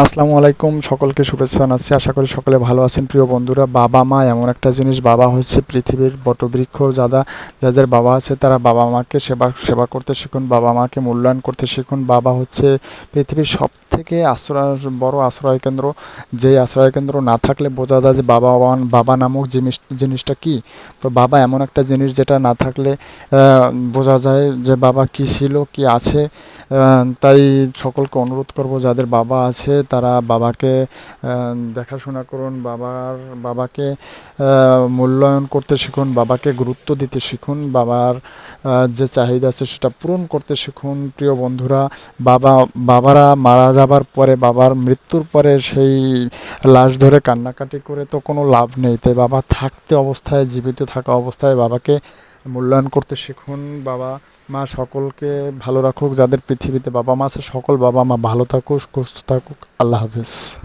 আসসালামু আলাইকুম, সকলকে শুভেচ্ছা জানাচ্ছি। আশা করি সকলে ভালো আছেন। প্রিয় বন্ধুরা, বাবা, মা এমন একটা জিনিস, বাবা হচ্ছে পৃথিবীর বটবৃক্ষ। যারা যাদের বাবা আছে তারা বাবা মাকে সেবা সেবা করতে শিখুন, বাবা মাকে মূল্যায়ন করতে শিখুন। বাবা হচ্ছে পৃথিবীর সব থেকে আশ্রয়, বড় আশ্রয় কেন্দ্র। যেই আশ্রয় কেন্দ্র না থাকলে বোঝা যায় যে বাবা বাবা নামক জিনিস, জিনিসটা কি? তো বাবা এমন একটা জিনিস যেটা না থাকলে বোঝা যায় যে বাবা কি ছিল, কি আছে। তাই সকলকে অনুরোধ করব, যাদের বাবা আছে, তারা বাবাকে দেখাশোনা করুন, বাবার, বাবাকে মূল্যায়ন করতে শিখুন, বাবাকে গুরুত্ব দিতে শিখুন, বাবার যে চাহিদা আছে সেটা পূরণ করতে শিখুন। প্রিয় বন্ধুরা, বাবা, বাবারা মারা যাবার পরে, বাবার মৃত্যুর পরে সেই লাশ ধরে কান্নাকাটি করে তো কোনো লাভ নেই। তাই বাবা থাকতে অবস্থায়, জীবিত থাকা অবস্থায় বাবাকে মূল্যায়ন করতে শিখুন। বাবা মা সকলকে ভালো রাখুক। যাদের পৃথিবীতে বাবা মা আছে, সকল বাবা মা ভালো থাকুক, সুস্থ থাকুক। আল্লাহ হাফেজ।